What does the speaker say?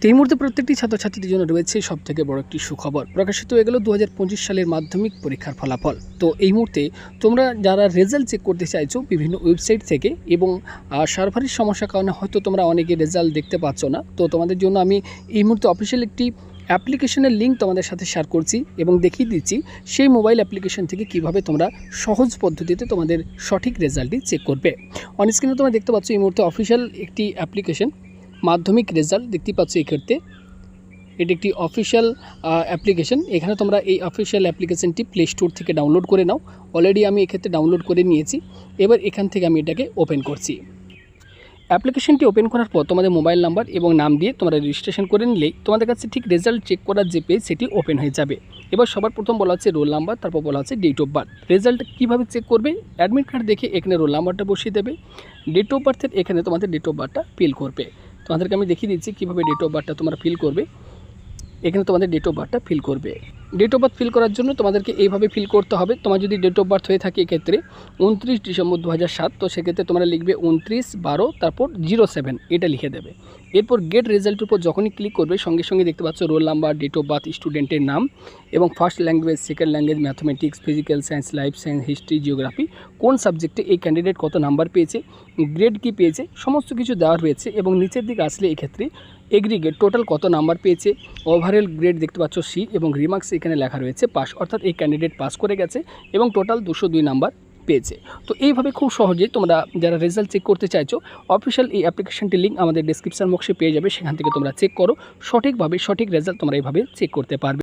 তো এই মুহূর্তে প্রত্যেকটি ছাত্রছাত্রীদের জন্য রয়েছে সব থেকে বড় একটি সুখবর। প্রকাশিত হয়ে গেল দু হাজার পঁচিশ সালের মাধ্যমিক পরীক্ষার ফলাফল। তো এই মুহূর্তে তোমরা যারা রেজাল্ট চেক করতে চাইছো বিভিন্ন ওয়েবসাইট থেকে এবং সার্ভারের সমস্যার কারণে হয়তো তোমরা অনেকে রেজাল্ট দেখতে পাচ্ছ না, তো তোমাদের জন্য আমি এই মুহূর্তে অফিসিয়াল একটি অ্যাপ্লিকেশনের লিঙ্ক তোমাদের সাথে শেয়ার করছি এবং দেখিয়ে দিচ্ছি সেই মোবাইল অ্যাপ্লিকেশন থেকে কীভাবে তোমরা সহজ পদ্ধতিতে তোমাদের সঠিক রেজাল্টটি চেক করবে। অন স্ক্রিনে তোমরা দেখতে পাচ্ছ এই মুহূর্তে অফিসিয়াল একটি অ্যাপ্লিকেশন মাধ্যমিক রেজাল্ট দেখতে পাচ্ছ এই ক্ষেত্রে। এটি একটি অফিসিয়াল অ্যাপ্লিকেশন এখানে তোমরা এই অফিসিয়াল অ্যাপ্লিকেশনটি প্লে স্টোর থেকে ডাউনলোড করে নাও। অলরেডি আমি এক্ষেত্রে ডাউনলোড করে নিয়েছি। এবার এখান থেকে আমি এটাকে ওপেন করছি। অ্যাপ্লিকেশনটি ওপেন করার পর তোমাদের মোবাইল নাম্বার এবং নাম দিয়ে তোমরা রেজিস্ট্রেশন করে নিলেই তোমাদের কাছে ঠিক রেজাল্ট চেক করার যে পেজ সেটি ওপেন হয়ে যাবে। এবার সবার প্রথম বলা হচ্ছে রোল নাম্বার তারপর বলা হচ্ছে ডেট অফ বার্থ রেজাল্ট কীভাবে চেক করবে? অ্যাডমিট কার্ড দেখে এখানে রোল নাম্বারটা বসিয়ে দেবে। ডেট অফ বার্থের এখানে তোমাদের ডেট অফ বার্থটা ফিল করবে। তোমাদেরকে আমি দেখিয়ে দিচ্ছি কীভাবে ডেট অফ বার্থটা তোমরা ফিল করবে। এখানে তোমাদের ডেট অফ বার্থটা ফিল করবে। ডেট অফ বার্থ ফিল করার জন্য তোমাদেরকে এইভাবে ফিল করতে হবে। তোমার যদি ডেট অফ বার্থ হয়ে থাকে এক্ষেত্রে উনত্রিশ ডিসেম্বর দু তো সেক্ষেত্রে তোমরা লিখবে উনত্রিশ বারো, তারপর জিরো সেভেন এটা লিখে দেবে। এরপর গেট রেজাল্টের উপর যখনই ক্লিক করবে, সঙ্গে সঙ্গে দেখতে পাচ্ছ roll number date of birth স্টুডেন্টের নাম এবং first language second language mathematics physical science life science history geography কোন সাবজেক্টে এই ক্যান্ডিডেট কত নাম্বার পেয়েছে গ্রেড কী পেয়েছে, সমস্ত কিছু দেওয়া রয়েছে এবং নিচের দিকে আসলে এক্ষেত্রে এগ্রিগেট টোটাল কত নাম্বার পেয়েছে ওভারঅল গ্রেড দেখতে পাচ্ছ সি এবং রিমার্কস এখানে লেখা রয়েছে পাস, অর্থাৎ এই ক্যান্ডিডেট পাস করে গেছে এবং টোটাল দুশো দুই নাম্বার পেয়েছে। তো এইভাবে খুব সহজেই তোমরা যারা রেজাল্ট চেক করতে চাইছো অফিসিয়াল এই অ্যাপ্লিকেশনটি লিঙ্ক আমাদের ডিসক্রিপশান বক্সে পেয়ে যাবে। সেখান থেকে তোমরা চেক করো, সঠিকভাবে সঠিক রেজাল্ট তোমরা এইভাবে চেক করতে পারবে।